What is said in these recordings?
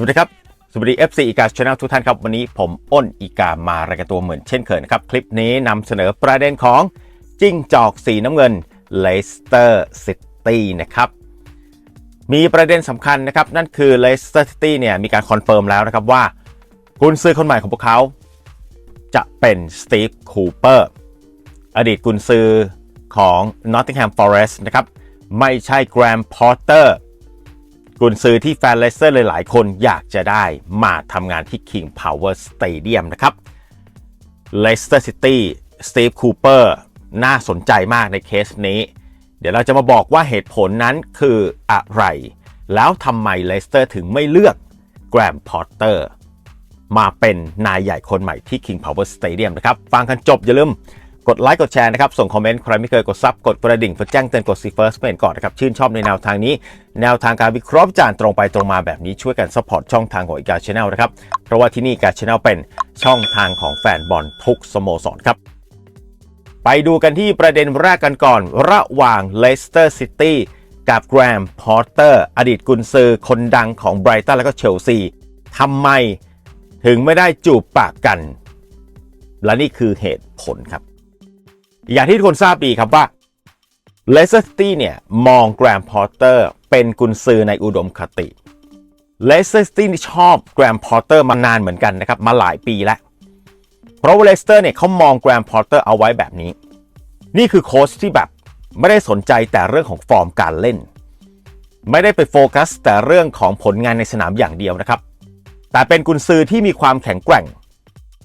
วัสดีครับ สวัสดี FC อีกาช n แนลทุกท่านครับ วันนี้ผมอ้นอีกามารายการตัวเหมือนเช่นเคยนะครับ คลิปนี้นำเสนอประเด็นของจิ้งจอกสีน้ำเงินเลสเตอร์ซิตี้นะครับ มีประเด็นสำคัญนะครับ นั่นคือเลสเตอร์ซิตี้เนี่ยมีการคอนเฟิร์มแล้วนะครับว่ากุนซื้อคนใหม่ของพวกเขา จะเป็นสตีฟคูเปอร์อดีตกุนซือของ Nottingham Forest นะครับ ไม่ใช่แกรมพอ t เตอร์ กุนซือที่แฟนเลสเตอร์หลายๆ คนอยากจะได้มาทำงานที่ King Power Stadium นะครับเลสเตอร์ซิตี้สตีฟคูเปอร์น่าสนใจมากในเคสนี้ เดี๋ยวเราจะมาบอกว่าเหตุผลนั้นคืออะไร แล้วทำไมเลสเตอร์ถึงไม่เลือกแกรมพอ t เตอร์มาเป็นนายใหญ่คนใหม่ที่ King Power Stadium นะครับ ฟังกันจบอย่าลืม กดไลค์กดแชร์นะครับ ส่งคอมเมนต์ใครไม่เคยกดซับกดกระดิ่งเพื่อแจ้งเตือนกดซีเฟิร์สเป็นก่อนนะครับ ชื่นชอบในแนวทางนี้ แนวทางการวิเคราะห์จารณ์ตรงไปตรงมาแบบนี้ช่วยกันซัพพอร์ตช่องทางของอีกาชแนลนะครับ เพราะว่าที่นี่อีกาชแนลเป็นช่องทางของแฟนบอลทุกสโมสรครับไปดูกันที่ประเด็นแรกกันก่อน ระหว่างเลสเตอร์ซิตี้กับแกรมพอ t เตอร์อดีตกุนซือคนดังของไบรตันและก็เชลซีทำไมถึงไม่ได้จูบปากกัน และนี่คือเหตุผลครับ อย่างที่ทุกคนทราบดีครับว่าเลสเตอร์ซิตี้เนี่ยมองแกรมพอ t เตอร์เป็นกุนซือในอุดมคติเลสเตอร์ซิตี้ชอบแกรมพอ t เตอร์มานานเหมือนกันนะครับ มาหลายปีแล้ว เพราะว่าเลสเตอร์เนี่ยเขามองแกรมพอ t เตอร์เอาไว้แบบนี้ นี่คือโค้ชที่แบบไม่ได้สนใจแต่เรื่องของฟอร์มการเล่น ไม่ได้ไปโฟกัสแต่เรื่องของผลงานในสนามอย่างเดียวนะครับ แต่เป็นกุนซือที่มีความแข็งแกร่ง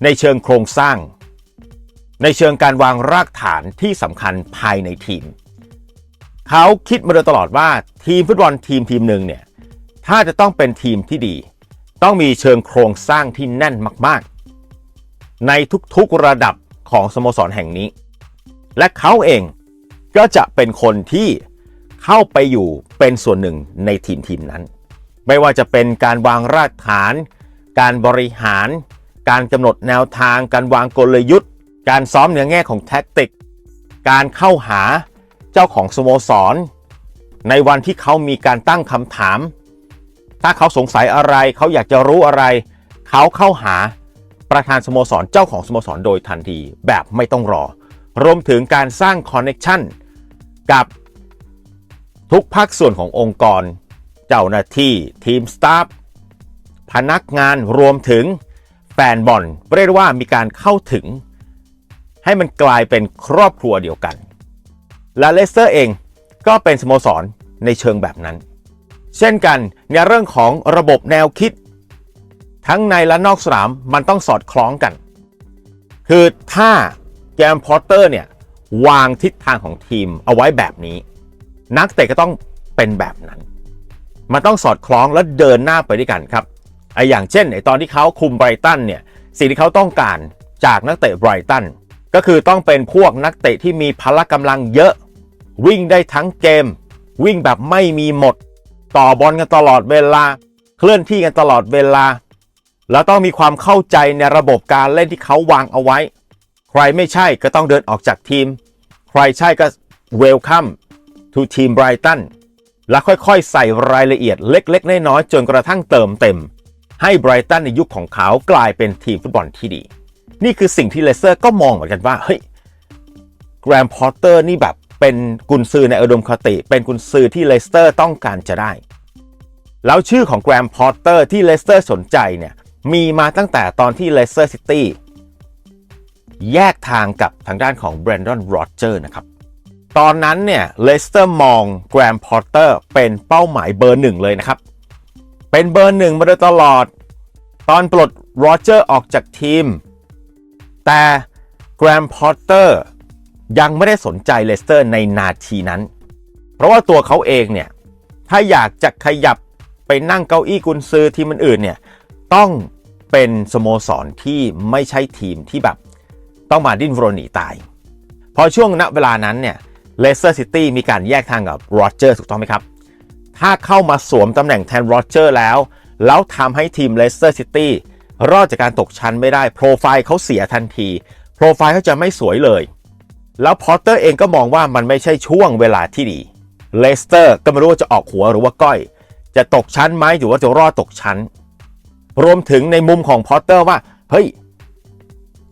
ในเชิงโครงสร้าง ในเชิงการวางรากฐานที่สำคัญภายในทีม เขาคิดมาโดยตลอดว่าทีมฟุตบอลทีมทีมหนึ่งเนี่ยถ้าจะต้องเป็นทีมที่ดี ต้องมีเชิงโครงสร้างที่แน่นมาก ๆ ในทุกๆระดับของสโมสรแห่งนี้ และเขาเองก็จะเป็นคนที่เข้าไปอยู่เป็นส่วนหนึ่งในทีมทีมนั้น ไม่ว่าจะเป็นการวางรากฐาน การบริหาร การกำหนดแนวทาง การวางกลยุทธ์ การซ้อมในแง่ของแท็กติก การเข้าหาเจ้าของสโมสร ในวันที่เขามีการตั้งคำถาม ถ้าเขาสงสัยอะไรเขาอยากจะรู้อะไร เขาเข้าหาประธานสโมสรเจ้าของสโมสรโดยทันทีแบบไม่ต้องรอ รวมถึงการสร้างคอนเน็ชันกับทุกภาคส่วนขององค์กร เจ้าหน้าที่ทีมสตาฟพนักงานรวมถึงแฟนบอลเรียกว่ามีการเข้าถึง ให้มันกลายเป็นครอบครัวเดียวกัน และเลสเตอร์เองก็เป็นสโมสรในเชิงแบบนั้น เช่นกันในเรื่องของระบบแนวคิด ทั้งในและนอกสนามมันต้องสอดคล้องกัน คือถ้าแกมพอตเตอร์เนี่ยวางทิศทางของทีมเอาไว้แบบนี้ นักเตะก็ต้องเป็นแบบนั้น มันต้องสอดคล้องและเดินหน้าไปด้วยกันครับไออย่างเช่นไอตอนที่เขาคุมไบรตันเนี่ยสิ่งที่เขาต้องการจากนักเตะไบรตัน ก็คือต้องเป็นพวกนักเตะที่มีพละกำลังเยอะ วิ่งได้ทั้งเกม วิ่งแบบไม่มีหมด ต่อบอลกันตลอดเวลา เคลื่อนที่กันตลอดเวลา แล้วต้องมีความเข้าใจในระบบการเล่นที่เขาวางเอาไว้ ใครไม่ใช่ก็ต้องเดินออกจากทีม ใครใช่ก็ welcome to team Brighton แล้วค่อยๆ ใส่รายละเอียดเล็กๆ น้อยๆจนกระทั่งเติมเต็ม ให้ไบรตันในยุคของเขากลายเป็นทีมฟุตบอลที่ดี นี่คือสิ่งที่เลสเตอร์ก็มองเหมือนกันว่าเฮ้ยแกรมพอ t เตอร์นี่แบบเป็นกุนซือในอุดมคติ เป็นกุนซือที่เลสเตอร์ต้องการจะได้ แล้วชื่อของแกรมพอ t เตอร์ที่เลสเตอร์สนใจเนี่ยมีมาตั้งแต่ตอนที่เลสเตอร์ซิตี้แยกทางกับทางด้านของแบรนดอนโรเจอร์นะครับ ตอนนั้นเนี่ยเลสเตอร์มองแกรมพอ t เตอร์เป็นเป้าหมายเบอร์หนึ่งเลยนะครับ เป็นเบอร์หนึ่งมาโดยตลอด ตอนปลดโรเจอร์ออกจากทีม แต่แกรมพอ t เตอร์ยังไม่ได้สนใจเลสเตอร์ในนาทีนั้น เพราะว่าตัวเขาเองเนี่ย ถ้าอยากจะขยับไปนั่งเก้าอี้กุนซือทีมอื่นๆเนี่ย ต้องเป็นสโมสรที่ไม่ใช่ทีมที่แบบต้องมาดิ้นรนหนีตาย พอช่วงณเวลานั้นเนี่ยเลสเตอร์ซิตี้มีการแยกทางกับโรเจอร์ถูกต้องไหมครับ ถ้าเข้ามาสวมตำแหน่งแทนโรเจอร์แล้ว แล้วทำให้ทีมเลสเตอร์ซิตี้ รอดจากการตกชั้นไม่ได้โปรไฟล์เขาเสียทันทีโปรไฟล์เขาจะไม่สวยเลย แล้วพอตเตอร์เองก็มองว่ามันไม่ใช่ช่วงเวลาที่ดีเลสเตอร์ก็ไม่รู้ว่าจะออกหัวหรือว่าก้อย จะตกชั้นไหมหรือว่าจะรอดตกชั้น รวมถึงในมุมของพอตเตอร์ว่า เฮ้ย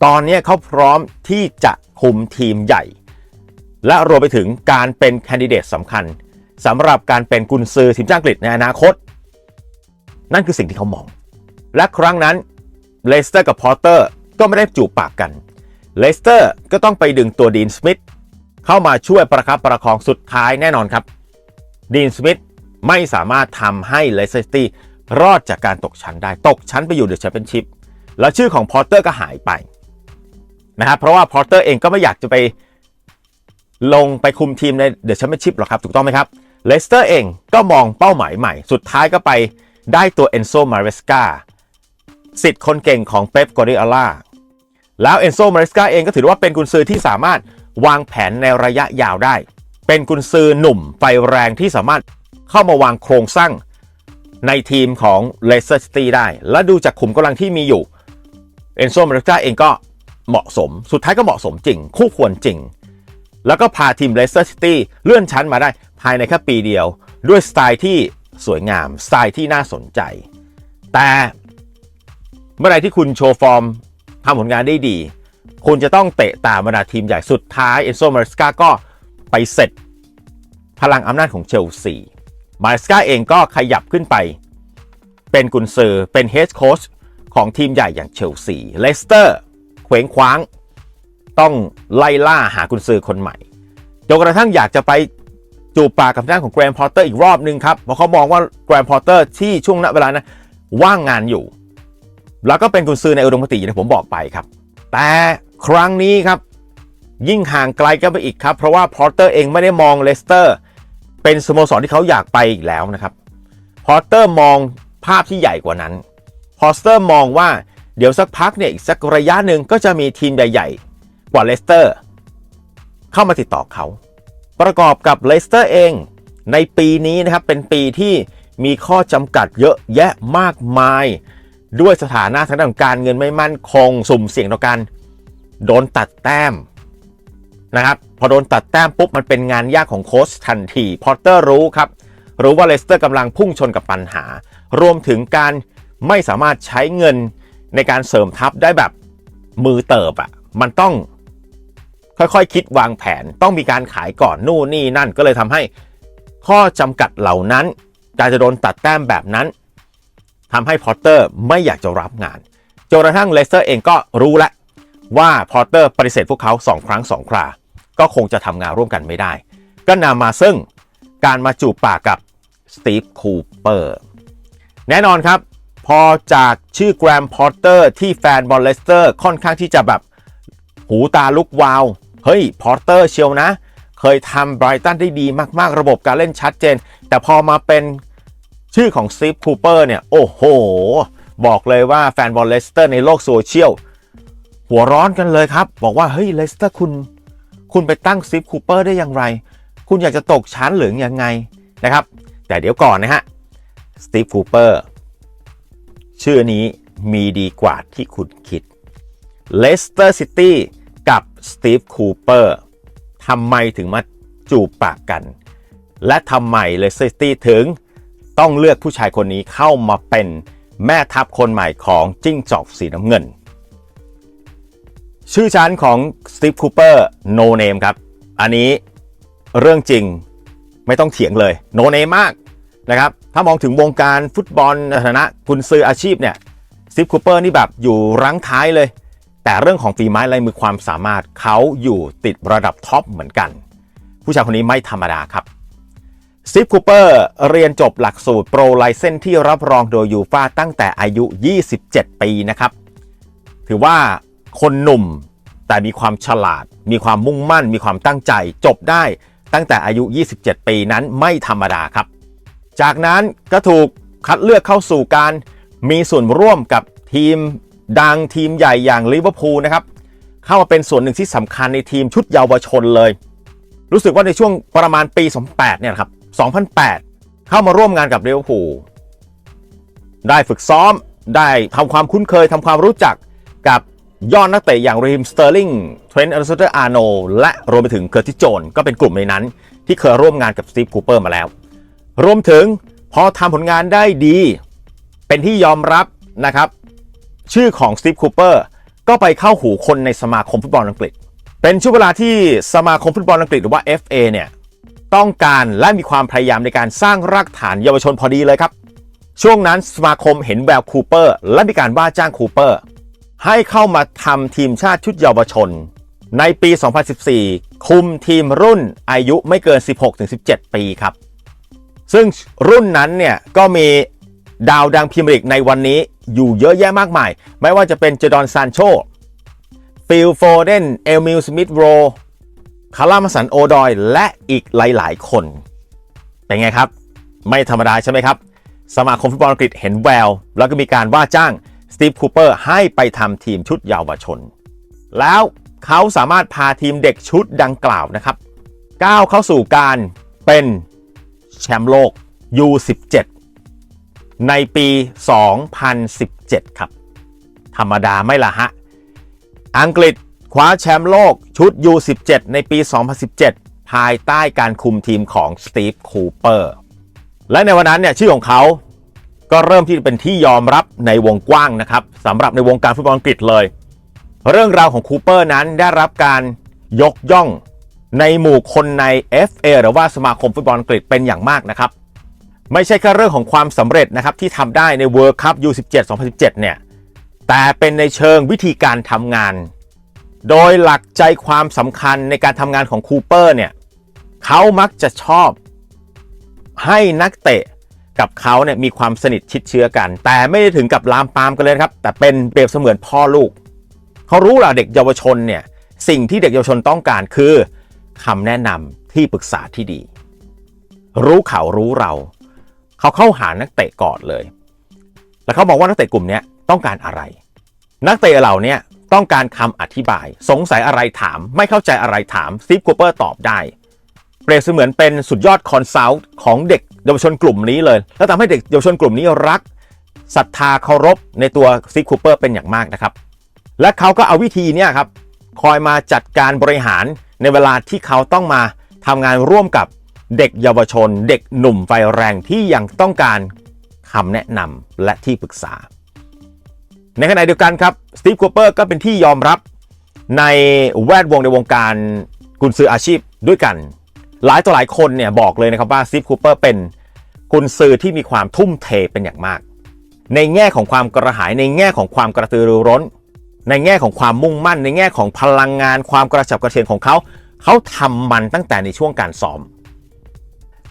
ตอนนี้เขาพร้อมที่จะคุมทีมใหญ่ และรวมไปถึงการเป็นแคนดิเดตสำคัญสำหรับการเป็นกุนซือทีมชาติอังกฤษในอนาคต นั่นคือสิ่งที่เขามอง และครั้งนั้น เลสเตอร์กับพอตเตอร์ก็ไม่ได้จูบปากกัน เลสเตอร์ก็ต้องไปดึงตัวดีนสมิธเข้ามาช่วยประคับประคองสุดท้ายแน่นอนครับ ดีนสมิธไม่สามารถทำให้เลสเตอร์ตี้รอดจากการตกชั้นได้ ตกชั้นไปอยู่เดอะแชมเปี้ยนชิพแล้วชื่อของพอตเตอร์ก็หายไปนะครับเพราะว่าพอตเตอร์เองก็ไม่อยากจะไปลงไปคุมทีมในเดอะแชมเปี้ยนชิพหรอกครับ ถูกต้องไหมครับเลสเตอร์เองก็มองเป้าหมายใหม่ สุดท้ายก็ไปได้ตัวเอนโซมาเรสกา สิทธิ์คนเก่งของเป๊ปกอริอาล่าแล้วเอนโซมาเรสกาเองก็ถือว่าเป็นกุนซือที่สามารถวางแผนในระยะยาวได้ เป็นกุนซือหนุ่มไฟแรงที่สามารถเข้ามาวางโครงสร้างในทีมของเลสเตอร์ซิตี้ได้ และดูจากขุมกำลังที่มีอยู่เอนโซมาเรสกาเองก็เหมาะสม สุดท้ายก็เหมาะสมจริง คู่ควรจริง แล้วก็พาทีมเลสเตอร์ซิตี้เลื่อนชั้นมาได้ภายในแค่ปีเดียว ด้วยสไตล์ที่สวยงาม สไตล์ที่น่าสนใจ แต่ เมื่อไรที่คุณโชว์ฟอร์มทำผลงานได้ดี คุณจะต้องเตะตามบรรดาทีมใหญ่สุดท้ายเอนโซมาริสกาก็ไปเสร็จพลังอำนาจของเชลซีมาริสกาเองก็ขยับขึ้นไป เป็นกุนซือเป็นเฮดโค้ชของทีมใหญ่อย่างเชลซีเลสเตอร์เคว้งคว้าง ต้องไล่ล่าหากุนซือคนใหม่จนกระทั่งอยากจะไปจูบปากกับด้านของแกรนพอร์เตอร์อีกรอบนึงครับเพราะเขามองว่าแกรนพอร์เตอร์ที่ช่วงณเวลานั้นว่างงานอยู่ แล้วก็เป็นกุนซือในอุดมคติอย่างที่ผมบอกไปครับ แต่ครั้งนี้ครับ ยิ่งห่างไกลกันไปอีกครับ เพราะว่าพอร์เตอร์เองไม่ได้มองเลสเตอร์ เป็นสโมสรที่เขาอยากไปอีกแล้วนะครับพอร์เตอร์มองภาพที่ใหญ่กว่านั้นพอร์เตอร์มองว่าเดี๋ยวสักพักเนี่ยอีกสักระยะหนึ่งก็จะมีทีมใหญ่ๆ กว่าเลสเตอร์ เข้ามาติดต่อเขา ประกอบกับเลสเตอร์เองในปีนี้นะครับเป็นปีที่มีข้อจำกัดเยอะแยะมากมาย ด้วยสถานะทางด้านการเงินไม่มั่นคงสุ่มเสี่ยงต่อการโดนตัดแต้มนะครับพอโดนตัดแต้มปุ๊บมันเป็นงานยากของโค้ชทันทีพอตเตอร์รู้ครับ รู้ว่าเลสเตอร์กำลังพุ่งชนกับปัญหา รวมถึงการไม่สามารถใช้เงินในการเสริมทัพได้แบบมือเติบอะ่ะมันต้องค่อยๆคคิดวางแผนต้องมีการขายก่อนนู่นนี่นั่นก็เลยทำให้ข้อจำกัดเหล่านั้น การจะโดนตัดแต้มแบบนั้น ทำให้พอตเตอร์ไม่อยากจะรับงานจนกระทั่งเลสเตอร์เองก็รู้แล้วว่าพอตเตอร์ปฏิเสธพวกเขา 2 ครั้ง 2 ครา ก็คงจะทำงานร่วมกันไม่ได้ ก็นำมาซึ่งการมาจูบปากกับสตีฟคูเปอร์แน่นอนครับ พอจากชื่อแกรมพอตเตอร์ที่แฟนบอลเลสเตอร์ค่อนข้างที่จะแบบหูตาลุกวาว เฮ้ยพอตเตอร์เชียวนะ เคยทำไบรตันได้ดีมากๆ ระบบการเล่นชัดเจน แต่พอมาเป็น ชื่อของสตีฟคูเปอร์เนี่ย โอ้โห บอกเลยว่าแฟนบอลเลสเตอร์ในโลกโซเชียล หัวร้อนกันเลยครับ บอกว่า เฮ้ยเลสเตอร์คุณ คุณไปตั้งสตีฟคูเปอร์ได้อย่างไร คุณอยากจะตกชั้นหรือยังไงนะครับ แต่เดี๋ยวก่อนนะฮะสตีฟคูเปอร์ชื่อนี้มีดีกว่าที่คุณคิดเลสเตอร์ซิตี้กับสตีฟคูเปอร์ทำไมถึงมาจูบปากกัน และทำไมเลสเตอร์ซิตี้ถึง ต้องเลือกผู้ชายคนนี้เข้ามาเป็นแม่ทัพคนใหม่ของจิ้งจอกสีน้ำเงิน ชื่อชั้นของสตีฟคูเปอร์โนเนมครับ อันนี้เรื่องจริงไม่ต้องเถียงเลยโนเนมมากนะครับ ถ้ามองถึงวงการฟุตบอลในฐานะกุนซืออาชีพเนี่ยสตีฟคูเปอร์นี่แบบอยู่รั้งท้ายเลย แต่เรื่องของฝีไม้ลายมือความสามารถเขาอยู่ติดระดับท็อปเหมือนกัน ผู้ชายคนนี้ไม่ธรรมดาครับ ซิฟคูเปอร์เรียนจบหลักสูตรโปรไลเซนที่รับรองโดยยูฟาตั้งแต่อายุ 27 ปีนะครับ ถือว่าคนหนุ่มแต่มีความฉลาด มีความมุ่งมั่น มีความตั้งใจ จบได้ตั้งแต่อายุ 27 ปีนั้นไม่ธรรมดาครับ จากนั้นก็ถูกคัดเลือกเข้าสู่การมีส่วนร่วมกับทีมดังทีมใหญ่อย่างลิเวอร์พูลนะครับ เข้ามาเป็นส่วนหนึ่งที่สำคัญในทีมชุดเยาวชนเลย รู้สึกว่าในช่วงประมาณปี2008เนี่ยครับ 2008 เข้ามาร่วมงานกับลิเวอร์พูได้ฝึกซ้อมได้ทำความคุ้นเคยทำความรู้จักกับยอดนักเตะอย่างรีมสเตอร์ลิงเทรนต์อเลสเตอร์อาร์โนและรวมไปถึงเคอร์ติโจนก็เป็นกลุ่มในนั้น ที่เคยร่วมงานกับสตีฟคูเปอร์มาแล้ว รวมถึงพอทำผลงานได้ดี เป็นที่ยอมรับนะครับ ชื่อของสตีฟคูเปอร์ก็ไปเข้าหูคนในสมาคมฟุตบอลอังกฤษ เป็นช่วงเวลาที่สมาคมฟุตบอลอังกฤษหรือว่า FA เนี่ย ต้องการและมีความพยายามในการสร้างรากฐานเยาวชนพอดีเลยครับ ช่วงนั้นสมาคมเห็นแววคูเปอร์ และมีการว่าจ้างคูเปอร์ ให้เข้ามาทำทีมชาติชุดเยาวชน ในปี 2014 คุมทีมรุ่นอายุไม่เกิน 16-17 ปีครับ ซึ่งรุ่นนั้นเนี่ยก็มีดาวดังพรีเมียร์ลีกในวันนี้อยู่เยอะแยะมากมาย ไม่ว่าจะเป็นเจดอนซานโชฟิลโฟเดน เอลมิลสมิธโร คารามาสันโอดอยและอีกหลาย ๆ คน เป็นไงครับ ไม่ธรรมดาใช่ไหมครับ สมาคมฟุตบอลอังกฤษเห็นแวว แล้วก็มีการว่าจ้างสตีฟคูเปอร์ให้ไปทำทีมชุดเยาวชน แล้วเขาสามารถพาทีมเด็กชุดดังกล่าวนะครับ ก้าวเข้าสู่การเป็นแชมป์โลก U17 ในปี 2017 ครับ ธรรมดาไม่ละฮะ อังกฤษ คว้าแชมป์โลกชุด U17 ในปี 2017 ภายใต้การคุมทีมของสตีฟคูเปอร์ และในวันนั้นเนี่ยชื่อของเขาก็เริ่มที่จะเป็นที่ยอมรับในวงกว้างนะครับสำหรับในวงการฟุตบอลอังกฤษเลย เรื่องราวของคูเปอร์นั้นได้รับการยกย่องในหมู่คนใน FA หรือว่าสมาคมฟุตบอลอังกฤษเป็นอย่างมากนะครับ ไม่ใช่แค่เรื่องของความสำเร็จนะครับที่ทำได้ใน World Cup U17 2017 เนี่ย แต่เป็นในเชิงวิธีการทำงาน โดยหลักใจความสำคัญในการทำงานของคูเปอร์เนี่ยเขามักจะชอบให้นักเตะกับเขาเนี่ยมีความสนิทชิดเชื้อกัน แต่ไม่ได้ถึงกับลามปามกันเลยนะครับ แต่เป็นเปรียบเสมือนพ่อลูก เขารู้แหละเด็กเยาวชนเนี่ยสิ่งที่เด็กเยาวชนต้องการคือคำแนะนำที่ปรึกษาที่ดี รู้เขารู้เรา เขาเข้าหานักเตะก่อนเลย แล้วเขาบอกว่านักเตะกลุ่มนี้ต้องการอะไร นักเตะเหล่านี้ ต้องการคำอธิบาย สงสัยอะไรถาม ไม่เข้าใจอะไรถามสตีฟคูเปอร์ตอบได้ เปรียบเสมือนเป็นสุดยอดคอนซัลท์ของเด็กเยาวชนกลุ่มนี้เลย แล้วทำให้เด็กเยาวชนกลุ่มนี้รักศรัทธาเคารพในตัวสตีฟคูเปอร์เป็นอย่างมากนะครับ และเขาก็เอาวิธีเนี้ครับคอยมาจัดการบริหารในเวลาที่เขาต้องมาทำงานร่วมกับเด็กเยาวชน เด็กหนุ่มไฟแรงที่ยังต้องการคำแนะนำและที่ปรึกษา ในขณะเดียวกันครับสตีฟคูเปอร์ก็เป็นที่ยอมรับในแวดวงในวงการกุนซืออาชีพด้วยกัน หลายต่อหลายคนเนี่ยบอกเลยนะครับว่าสตีฟคูเปอร์เป็นกุนซือที่มีความทุ่มเทเป็นอย่างมาก ในแง่ของความกระหายในแง่ของความกระตือรือร้น ในแง่ของความมุ่งมั่น ในแง่ของพลังงาน ความกระฉับกระเฉงของเขาเขาทำมันตั้งแต่ในช่วงการซ้อม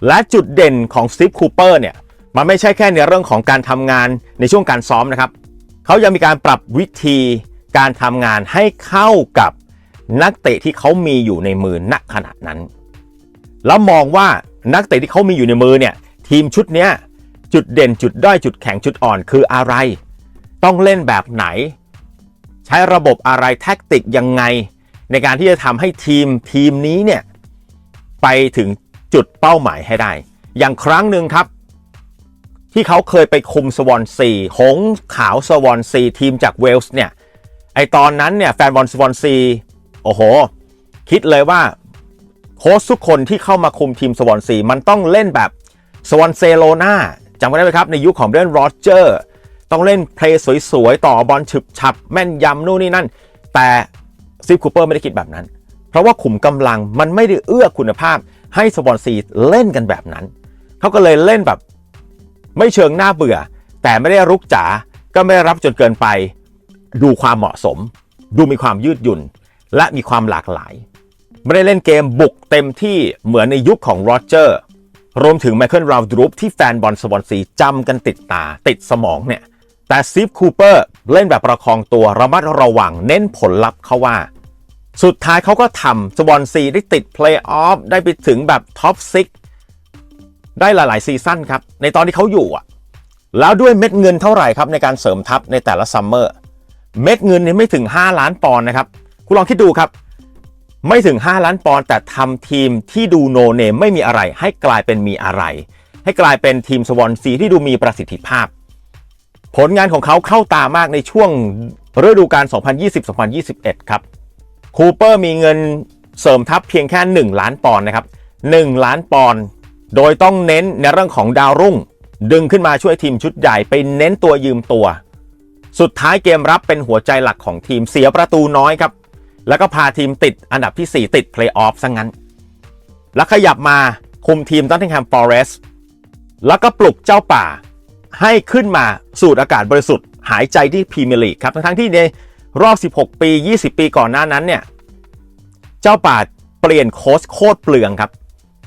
และจุดเด่นของสตีฟคูเปอร์เนี่ยมันไม่ใช่แค่ในเรื่องของการทำงานในช่วงการซ้อมนะครับ เขายังมีการปรับวิธีการทำงานให้เข้ากับนักเตะที่เขามีอยู่ในมือณขณะนั้น แล้วมองว่านักเตะที่เขามีอยู่ในมือเนี่ยทีมชุดเนี้ยจุดเด่นจุดด้อยจุดแข็งจุดอ่อนคืออะไร ต้องเล่นแบบไหน ใช้ระบบอะไรแท็กติกยังไง ในการที่จะทำให้ทีมทีมนี้เนี่ยไปถึงจุดเป้าหมายให้ได้ อย่างครั้งหนึ่งครับ ที่เขาเคยไปคุมสวอนซีหงขาวสวอนซีทีมจากเวลส์เนี่ย ไอตอนนั้นเนี่ยแฟนบอลสวอนซีโอ้โห คิดเลยว่าโค้ชทุกคนที่เข้ามาคุมทีมสวอนซีมันต้องเล่นแบบสวอนเซโลนาจำไว้ได้ไหมครับ ในยุคของเดนโรเจอร์ต้องเล่นเพลย์สวยๆ ต่อบอลฉึบฉับ แม่นยำนู่นนี่นั่น แต่ซิฟคูเปอร์ไม่ได้คิดแบบนั้น เพราะว่าขุมกำลังมันไม่ได้เอื้อคุณภาพให้สวอนซีเล่นกันแบบนั้น เขาก็เลยเล่นแบบ ไม่เชิงหน้าเบื่อ แต่ไม่ได้รุกจ๋าก็ไม่ได้รับจนเกินไป ดูความเหมาะสม ดูมีความยืดหยุ่น และมีความหลากหลาย ไม่ได้เล่นเกมบุกเต็มที่เหมือนในยุคของโรเจอร์รวมถึงไมเคิลราวดรูปที่แฟนบอลสวอนซีจำกันติดตาติดสมองเนี่ยแต่ซีฟคูเปอร์เล่นแบบประคองตัวระมัดระวังเน้นผลลัพธ์เขาว่า สุดท้ายเขาก็ทำสวอนซีได้ติดเพลย์ออฟได้ไปถึงแบบท็อปซิก ได้หลาย ๆ ซีซั่นครับ ในตอนที่เขาอยู่อะ แล้วด้วยเม็ดเงินเท่าไหร่ครับในการเสริมทัพในแต่ละซัมเมอร์ เม็ดเงินนี่ไม่ถึง 5 ล้านปอนด์นะครับ คุณลองคิดดูครับ ไม่ถึง 5 ล้านปอนด์แต่ทำทีมที่ดูโนเนมไม่มีอะไร ให้กลายเป็นมีอะไร ให้กลายเป็นทีมสวอนซีที่ดูมีประสิทธิภาพ ผลงานของเขาเข้าตามากในช่วงฤดูกาล 2020-2021 ครับ คูเปอร์มีเงินเสริมทัพเพียงแค่ 1 ล้านปอนด์นะครับ 1 ล้านปอนด์ โดยต้องเน้นในเรื่องของดาวรุ่ง ดึงขึ้นมาช่วยทีมชุดใหญ่ไปเน้นตัวยืมตัว สุดท้ายเกมรับเป็นหัวใจหลักของทีมเสียประตูน้อยครับ แล้วก็พาทีมติดอันดับที่ 4 ติดเพลย์ออฟซะงั้น แล้วขยับมาคุมทีมตันทิงแฮมฟอเรสต์แล้วก็ปลุกเจ้าป่า ให้ขึ้นมาสูดอากาศบริสุทธิ์หายใจที่พรีเมียร์ลีกครับทั้งที่ในรอบ 16 ปี 20 ปีก่อนหน้านั้นเนี่ย เจ้าป่าเปลี่ยนโค้ชโคตรเปลืองครับ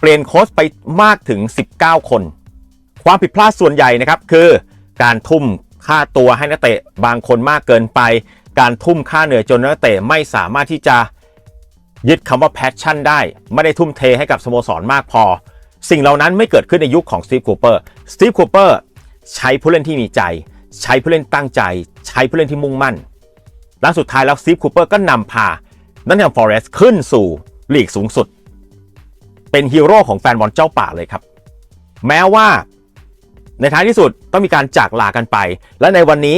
ปลี่ยนโค้ชไปมากถึง 19 คน ความผิดพลาดส่วนใหญ่นะครับคือการทุ่มค่าตัวให้นักเตะบางคนมากเกินไป การทุ่มค่าเหนื่อยจนนักเตะไม่สามารถที่จะยึดคำว่า passion ได้ ไม่ได้ทุ่มเทให้กับสโมสรมากพอ สิ่งเหล่านั้นไม่เกิดขึ้นในยุคของสตีฟคูเปอร์สตีฟคูเปอร์ใช้ผู้เล่นที่มีใจ ใช้ผู้เล่นตั้งใจ ใช้ผู้เล่นที่มุ่งมั่นและสุดท้ายแล้วสตีฟคูเปอร์ก็นำพา นันแฮมฟอเรสต์ขึ้นสู่ลีกสูงสุด เป็นฮีโร่ของแฟนบอลเจ้าป่าเลยครับ แม้ว่าในท้ายที่สุดต้องมีการจากลากันไป และในวันนี้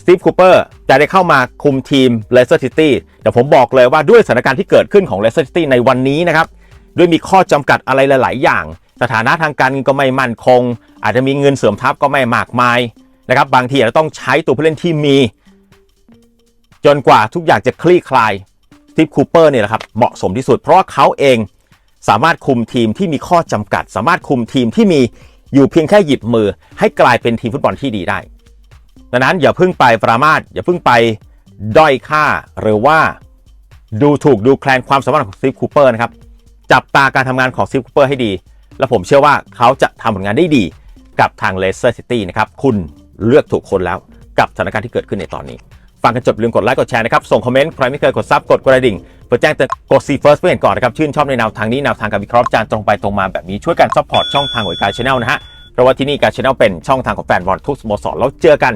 สตีฟคูเปอร์จะได้เข้ามาคุมทีมเลสเตอร์ซิตี้แต่ผมบอกเลยว่าด้วยสถานการณ์ที่เกิดขึ้นของเลสเตอร์ซิตี้ในวันนี้นะครับ ด้วยมีข้อจำกัดอะไรหลาย ๆ อย่าง สถานะทางการเงินก็ไม่มั่นคง อาจจะมีเงินเสริมทัพก็ไม่มากมายนะครับบางทีอาจจะต้องใช้ตัวผู้เล่นที่มี จนกว่าทุกอย่างจะคลี่คลายสตีฟคูเปอร์เนี่ยแหละครับเหมาะสมที่สุด เพราะว่าเขาเอง สามารถคุมทีมที่มีข้อจำกัด สามารถคุมทีมที่มีอยู่เพียงแค่หยิบมือ ให้กลายเป็นทีมฟุตบอลที่ดีได้ ดังนั้นอย่าเพิ่งไปประมาทอย่าเพิ่งไปด้อยค่าหรือว่าดูถูกดูแคลนความสามารถของสตีฟคูเปอร์นะครับจับตาการทำงานของสตีฟคูเปอร์ให้ดี และผมเชื่อว่าเขาจะทำผลงานได้ดีกับทางเลสเตอร์ซิตี้นะครับคุณเลือกถูกคนแล้วกับสถานการณ์ที่เกิดขึ้นในตอนนี้ ฟังกันจบลืมกดไลค์กดแชร์นะครับ ส่งคอมเมนต์ใครไม่เคยกดซับกดกระดิ่งเพื่อแจ้งเตือนกดซีเฟิร์สเพื่อเห็นก่อนนะครับ ชื่นชอบในแนวทางนี้แนวทางการวิเคราะห์จานตรงไปตรงมาแบบนี้ช่วยกันซัพพอร์ตช่องทางของการชาแนลนะฮะเพราะว่าที่นี่การชาแนลเป็นช่องทางของแฟนบอลทุกสโมสรแล้วเจอกัน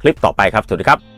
คลิปต่อไปครับสวัสดีครับ